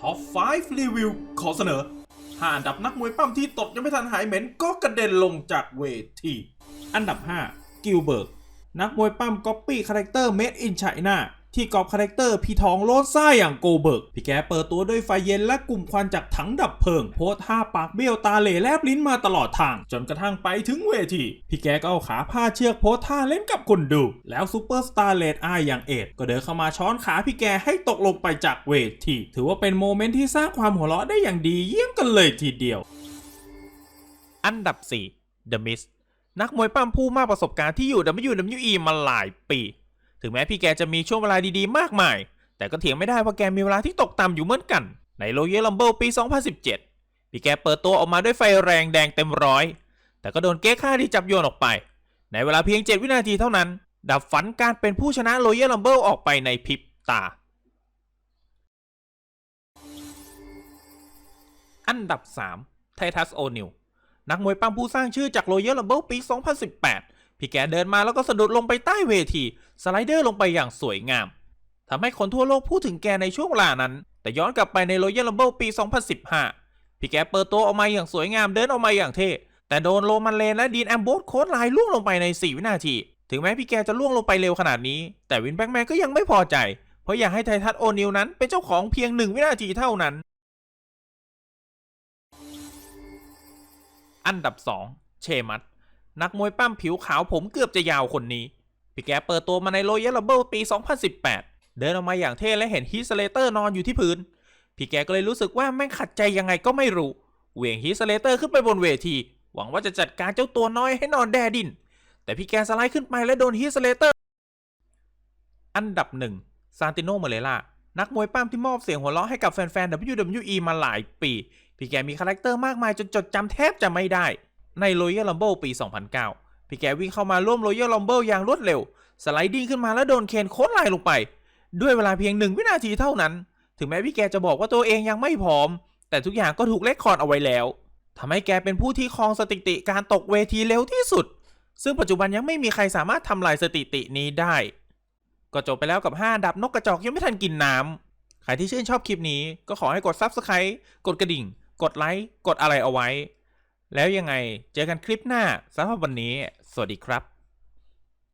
ท็อป 5 รีวิว ขอเสนอ5อันดับนักมวยปั้มที่ตดยังไม่ทันหายเหม็นก็กระเด็นลงจากเวที อันดับ 5 กิลเบิร์ก นักมวยปั้มก๊อปปี้คาแรคเตอร์เมดอินไชน่า ที่กอบคาแรคเตอร์พี่ทองโลดซ่าอย่างโกเบิร์กพี่แกเปิดตัวด้วยไฟเย็นและกลุ่มควันจากถังดับเพลิง โพสท่าปากเบี้ยวตาเหล่แลบลิ้นมาตลอดทาง จนกระทั่งไปถึงเวทีพี่แกก็เอาขาผ้าเชือกโพสท่าเล่นกับคนดู แล้วซูเปอร์สตาร์เลดอายอย่างเอ็ดก็เดินเข้ามาช้อนขาพี่แกให้ตกลงไปจากเวทีถือว่าเป็นโมเมนต์ที่สร้างความหัวเราะได้อย่างดีเยี่ยมกันเลยทีเดียว อันดับ 4 The Mist นักมวยปั้มผู้มากประสบการณ์ที่อยู่ WWE มาหลายปี ถึงแม้พี่แกจะมีช่วงเวลาดีๆ มากมาย แต่ก็เถียงไม่ได้ว่าแกมีเวลาที่ตกต่ำอยู่เหมือนกัน ใน Royal Rumble ปี 2017 พี่แกเปิดตัวออกมาด้วยไฟแรงแดงเต็มร้อย แต่ก็โดนเก๊ค่าที่จับโยนออกไป ในเวลาเพียง 7 วินาทีเท่านั้น ดับฝันการเป็นผู้ชนะ Royal Rumble ออกไปในพริบตา อันดับ 3 ไททัสโอนิลนักมวยปั้มผู้สร้างชื่อจาก Royal Rumble ปี 2018 พี่แกเดินมาแล้วก็สะดุดลงไปใต้เวทีสไลเดอร์ลงไปอย่างสวยงามทำให้คนทั่วโลกพูดถึงแกในช่วงเวลานั้น แต่ย้อนกลับไปใน Royal Rumble ปี 2015 พี่แกเปิดตัวออกมาอย่างสวยงามเดินออกมาอย่างเท่แต่โดนโรมันเลนและดีนแอมโบสโค้ดไลน์ล่วงลงไปใน 4 วินาที ถึงแม้พี่แกจะล่วงลงไปเร็วขนาดนี้ แต่วินแบ็กแมนก็ยังไม่พอใจ เพราะอยากให้ไททัสโอนิลนั้นเป็นเจ้าของเพียง 1 วินาทีเท่านั้น อันดับ 2 เชมัส นักมวยปั้มผิวขาวผมเกือบจะยาวคนนี้ พี่แกเปิดตัวมาใน Royal Rumble ปี 2018 เดินออกมาอย่างเท่และเห็นฮีสเลเตอร์นอนอยู่ที่พื้น พี่แกก็เลยรู้สึกว่าแม่งขัดใจยังไงก็ไม่รู้ เหวี่ยงฮีสเลเตอร์ขึ้นไปบนเวที หวังว่าจะจัดการเจ้าตัวน้อยให้นอนแดดิน แต่พี่แกสไลด์ขึ้นไปและโดนฮีสเลเตอร์ อันดับหนึ่งซานติโนมเลล่านักมวยปั้มที่มอบเสียงหัวเราะให้กับแฟนๆ WWE มาหลายปี พี่แกมีคาแรคเตอร์มากมายจนจดจำแทบจะไม่ได้ ใน Royal Rumble ปี 2009 พี่แกวิ่งเข้ามาร่วม Royal Rumble อย่างรวดเร็ว สไลดิ้งขึ้นมาแล้วโดนเคนโค้ดไลน์ลงไป ด้วยเวลาเพียงหนึ่งวินาทีเท่านั้น ถึงแม้พี่แกจะบอกว่าตัวเองยังไม่พร้อม แต่ทุกอย่างก็ถูกเลคคอร์ดเอาไว้แล้วทำให้แกเป็นผู้ที่ครองสถิติการตกเวทีเร็วที่สุด ซึ่งปัจจุบันยังไม่มีใครสามารถทำลายสถิตินี้ได้ ก็จบไปแล้วกับ 5 ดับนกกระจอกยังไม่ทันกินน้ำใครที่ชื่นชอบคลิปนี้ก็ขอให้กด Subscribe กดกระดิ่ง กดไลค์ กดอะไรเอาไว้ แล้วยังไงเจอกันคลิปหน้าสำหรับวันนี้ สวัสดีครับ